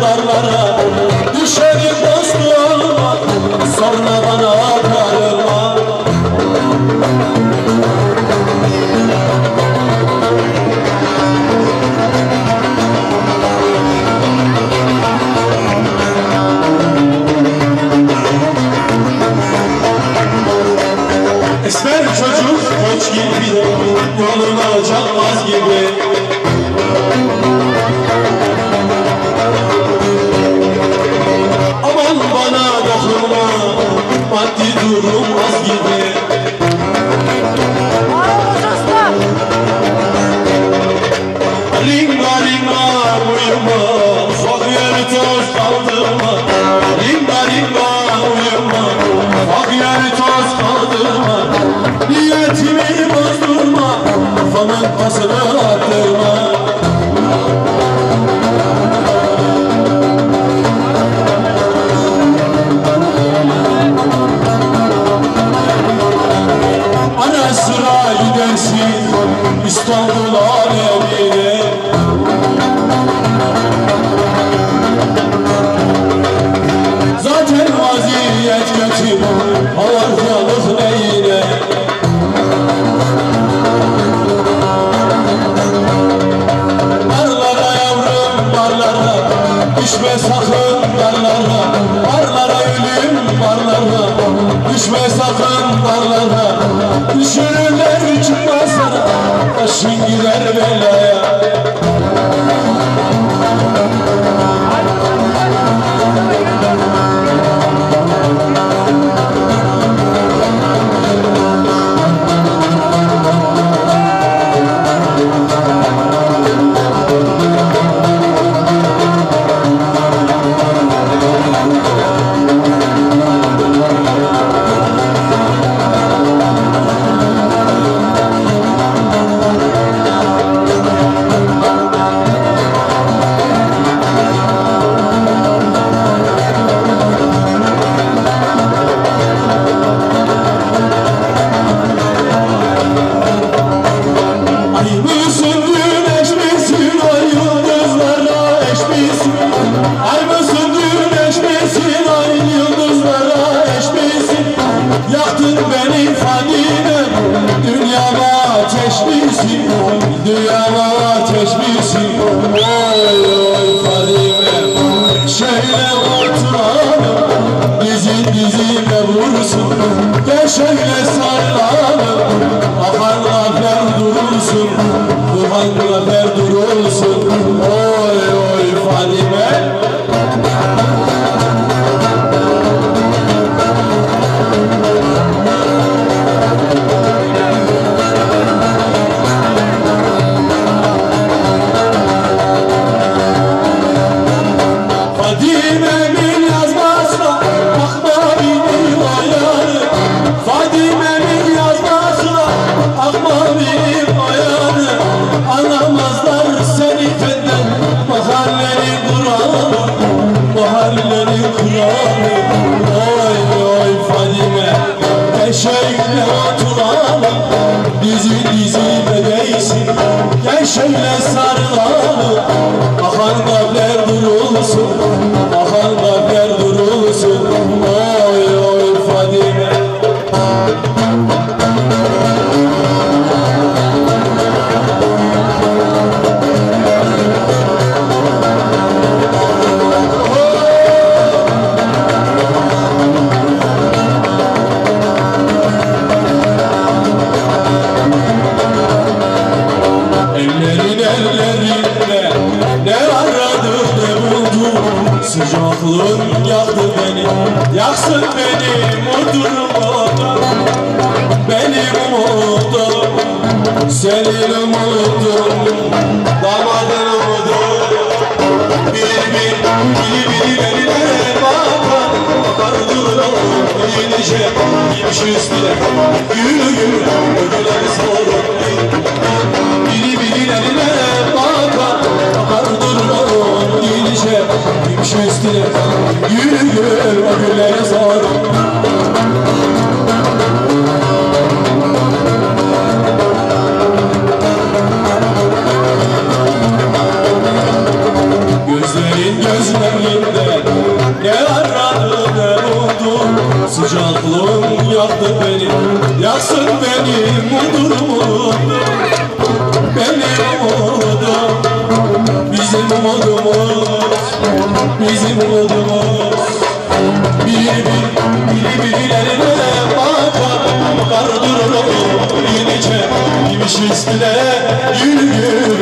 darlara Niyetimi bozdurma Kafamın tasını attırma Düşme sakın darlara Barlara ölüm barlara. Düşme sakın darlara Düşürürler çıkmazlara Başın gider belaya. Aklın yaktı beni, yaksın beni umudumda Benim umudum, senin umudun. Damadın umudun Bili bili, bili bili beni de baba Kardıralım, inecek, şey, gitmiş üstüne. Yürü yürü, ödüleriz bu adımız Bizim adımız Biri bir, biri birilerine bakar Bakar durur yeniçe Gimişiz bile yürü